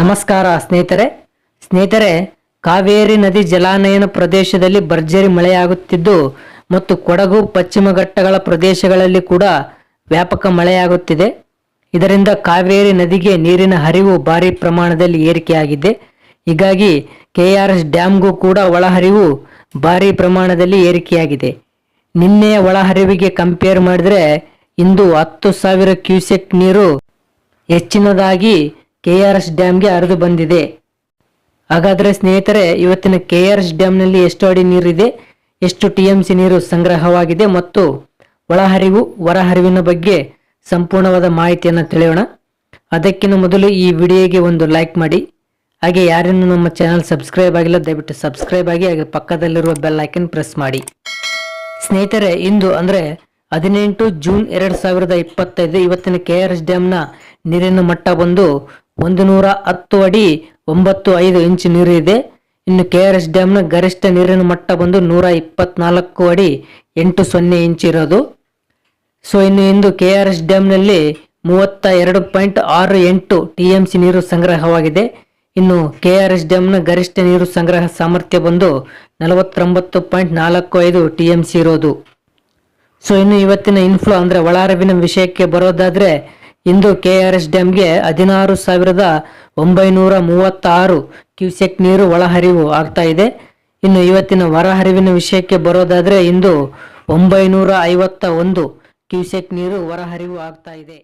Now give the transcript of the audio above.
ನಮಸ್ಕಾರ ಸ್ನೇಹಿತರೆ. ಸ್ನೇಹಿತರೆ, ಕಾವೇರಿ ನದಿ ಜಲಾನಯನ ಪ್ರದೇಶದಲ್ಲಿ ಭರ್ಜರಿ ಮಳೆಯಾಗುತ್ತಿದ್ದು ಮತ್ತು ಕೊಡಗು ಪಶ್ಚಿಮ ಘಟ್ಟಗಳ ಪ್ರದೇಶಗಳಲ್ಲಿ ಕೂಡ ವ್ಯಾಪಕ ಮಳೆಯಾಗುತ್ತಿದೆ. ಇದರಿಂದ ಕಾವೇರಿ ನದಿಗೆ ನೀರಿನ ಹರಿವು ಭಾರಿ ಪ್ರಮಾಣದಲ್ಲಿ ಏರಿಕೆಯಾಗಿದೆ. ಹೀಗಾಗಿ ಕೆಆರ್ಎಸ್ ಡ್ಯಾಮ್ಗೂ ಕೂಡ ಒಳಹರಿವು ಭಾರಿ ಪ್ರಮಾಣದಲ್ಲಿ ಏರಿಕೆಯಾಗಿದೆ. ನಿನ್ನೆಯ ಒಳಹರಿವಿಗೆ ಕಂಪೇರ್ ಮಾಡಿದರೆ ಇಂದು ಹತ್ತು ಸಾವಿರ ಕ್ಯೂಸೆಕ್ ನೀರು ಹೆಚ್ಚಿನದಾಗಿ ಕೆಆರ್ಎಸ್ ಡ್ಯಾಮ್ಗೆ ಹರಿದು ಬಂದಿದೆ. ಹಾಗಾದರೆ ಸ್ನೇಹಿತರೆ, ಇವತ್ತಿನ ಕೆಆರ್ಎಸ್ ಡ್ಯಾಮ್ನಲ್ಲಿ ಎಷ್ಟು ಅಡಿ ನೀರಿದೆ? ಎಷ್ಟು ಟಿ ಎಂ ಸಿ ನೀರು ಸಂಗ್ರಹವಾಗಿದೆ? ಮತ್ತು ಒಳಹರಿವು, ಹೊರಹರಿವಿನ ಬಗ್ಗೆ ಸಂಪೂರ್ಣವಾದ ಮಾಹಿತಿಯನ್ನು ತಿಳಿಯೋಣ. ಅದಕ್ಕಿಂತ ಮೊದಲು ಈ ವಿಡಿಯೋಗೆ ಒಂದು ಲೈಕ್ ಮಾಡಿ. ಹಾಗೆ ಯಾರನ್ನು ನಮ್ಮ ಚಾನಲ್ ಸಬ್ಸ್ಕ್ರೈಬ್ ಆಗಿಲ್ಲ, ದಯವಿಟ್ಟು ಸಬ್ಸ್ಕ್ರೈಬ್ ಆಗಿ, ಹಾಗೆ ಪಕ್ಕದಲ್ಲಿರುವ ಬೆಲ್ ಐಕನ್ ಪ್ರೆಸ್ ಮಾಡಿ. ಸ್ನೇಹಿತರೆ, ಇಂದು ಅಂದರೆ ಹದಿನೆಂಟು ಜೂನ್ ಎರಡು ಸಾವಿರದ ಇಪ್ಪತ್ತೈದು, ಇವತ್ತಿನ ಕೆ ಆರ್ ಎಸ್ ಡ್ಯಾಮ್ನ ನೀರಿನ ಮಟ್ಟ ಬಂದು ಒಂದು ನೂರ ಹತ್ತು ಅಡಿ ಒಂಬತ್ತು ಐದು ಇಂಚು ನೀರು ಇದೆ ಇನ್ನು ಕೆ ಆರ್ ಎಸ್ ಡ್ಯಾಮ್ನ ಗರಿಷ್ಠ ನೀರಿನ ಮಟ್ಟ ಬಂದು ನೂರ ಇಪ್ಪತ್ನಾಲ್ಕು ಅಡಿ ಎಂಟು ಸೊನ್ನೆ ಇಂಚು ಇರೋದು. ಸೊ ಇನ್ನು ಇಂದು ಕೆ ಆರ್ ಎಸ್ ಡ್ಯಾಮ್ನಲ್ಲಿ ಮೂವತ್ತ ಎರಡು ಪಾಯಿಂಟ್ ಆರು ಎಂಟು ಟಿ ಎಂ ಸಿ ನೀರು ಸಂಗ್ರಹವಾಗಿದೆ. ಇನ್ನು ಕೆ ಆರ್ ಎಸ್ ಡ್ಯಾಮ್ನ ಗರಿಷ್ಠ ನೀರು ಸಂಗ್ರಹ ಸಾಮರ್ಥ್ಯ ಬಂದು ನಲವತ್ತೊಂಬತ್ತು ಪಾಯಿಂಟ್ ನಾಲ್ಕು ಐದು ಟಿ ಎಂ ಸಿ ಇರೋದು. ಸೊ ಇನ್ನು ಇವತ್ತಿನ ಇನ್ಫ್ಲೋ ಅಂದರೆ, ಒಳಹರಿವಿನ ವಿಷಯಕ್ಕೆ ಬರೋದಾದ್ರೆ ಇಂದು ಕೆ ಆರ್ ಎಸ್ ಡ್ಯಾಮ್ಗೆ ಹದಿನಾರು ಸಾವಿರದ ಒಂಬೈನೂರ ಮೂವತ್ತಾರು ಕ್ಯೂಸೆಕ್ ನೀರು ಒಳಹರಿವು ಆಗ್ತಾ ಇದೆ. ಇನ್ನು ಇವತ್ತಿನ ಹೊರಹರಿವಿನ ವಿಷಯಕ್ಕೆ ಬರೋದಾದರೆ ಇಂದು ಒಂಬೈನೂರ ಐವತ್ತ ಒಂದು ಕ್ಯೂಸೆಕ್ ನೀರು ಹೊರಹರಿವು ಆಗ್ತಾ ಇದೆ.